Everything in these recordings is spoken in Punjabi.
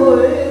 ਹੋਏ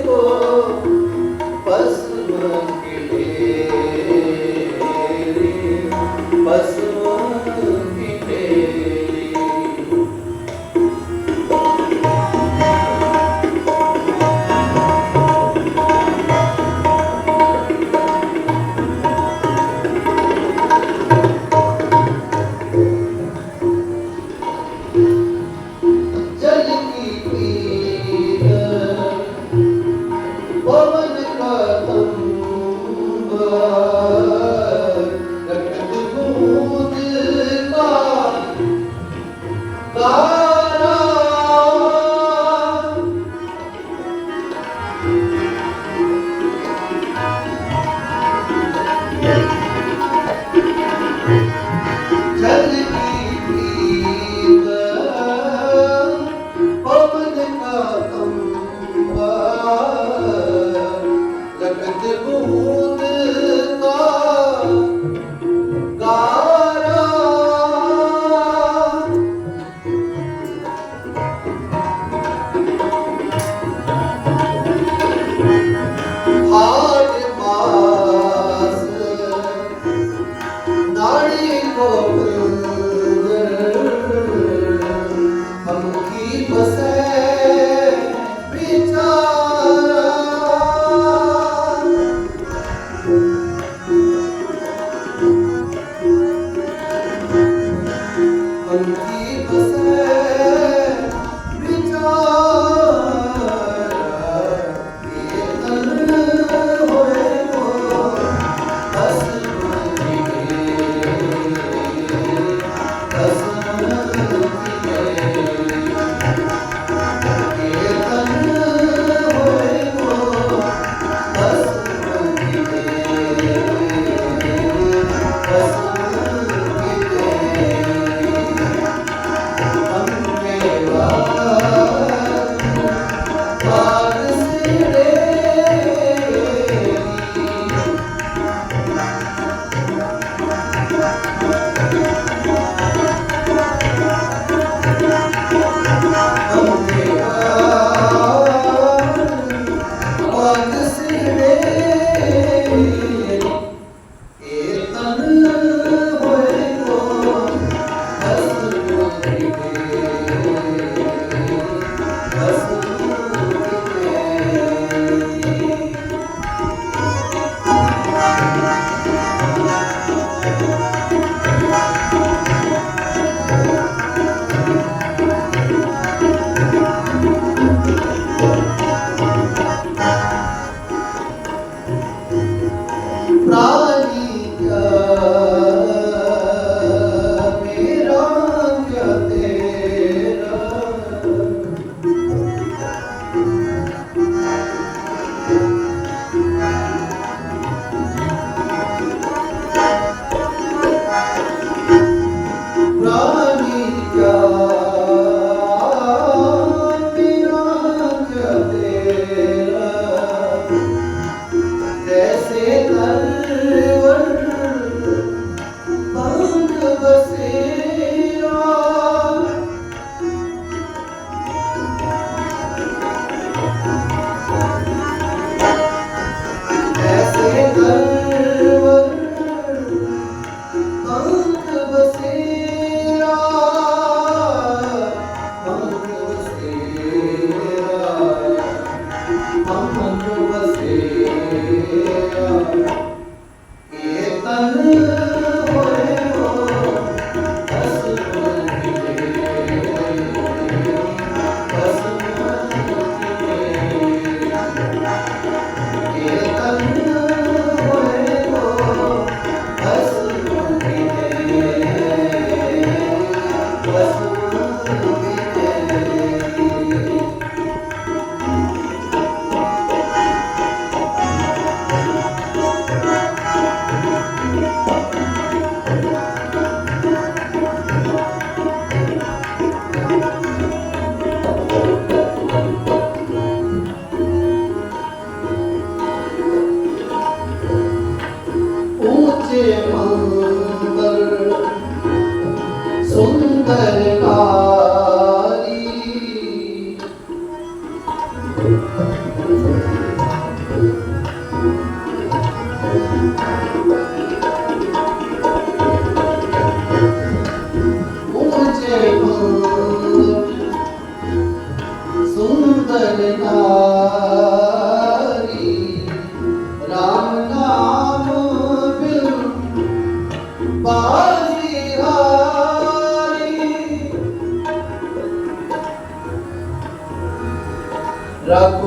Música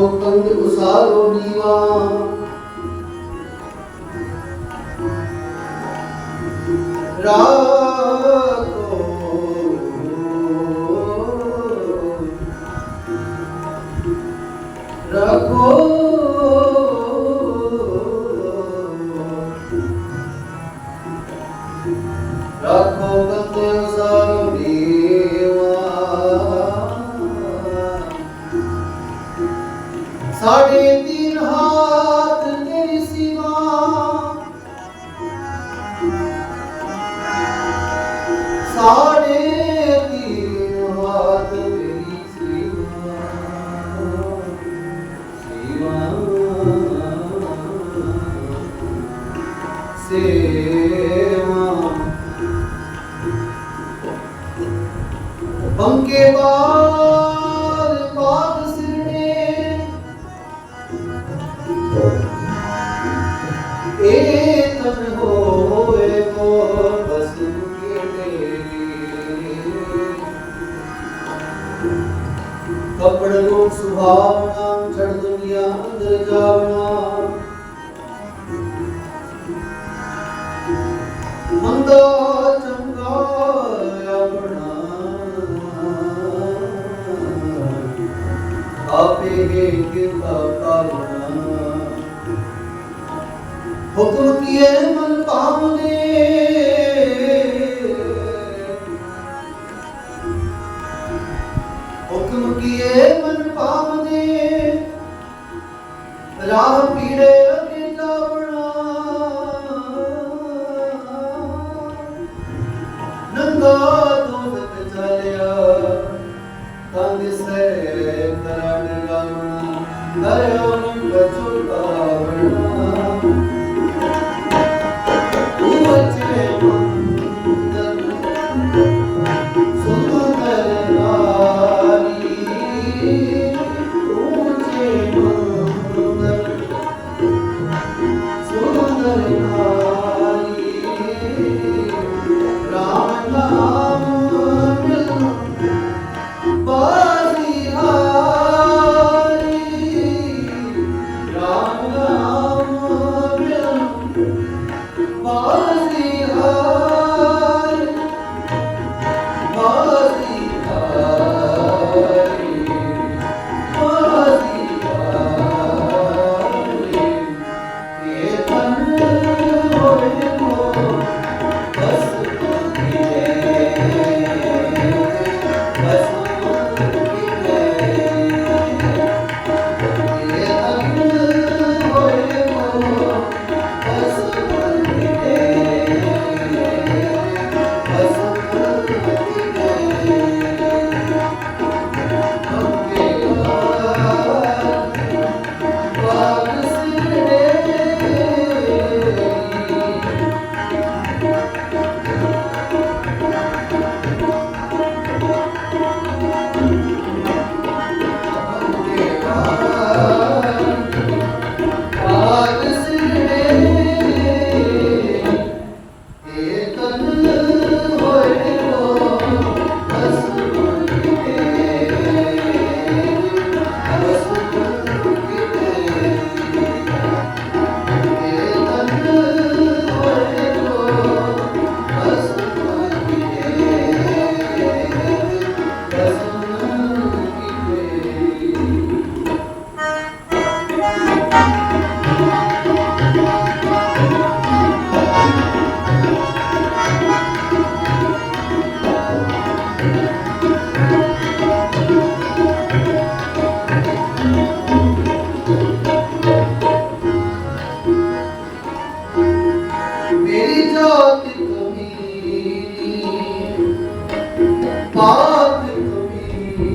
ਹੋ ਪੰਧ ਰਾਮ ਬਾਲ ਬਾਲ ਸਿਰਣੇ ਏ ਤਨ ਹੋਏ ਮੋ ਬਸ ਕਪੜ ਨੂੰ ਸੁਹਾਵਣਾ ਛੜ ਦੁਨੀਆ ਅੰਦਰ ਜਾਵਣਾ। ਮੰਦੋ ਆਪੇ ਕਿਉ ਅਵਤਾਰਨਾ ਹੁਕਮ ਕੀਏ ਮਨ ਭਾਵਨੇ। ਹੁਕਮ ਕੀਏ ਮਨ ਭਾਵਨੇ। ਰਾਹ ਪੀੜੇ Valeu! 어?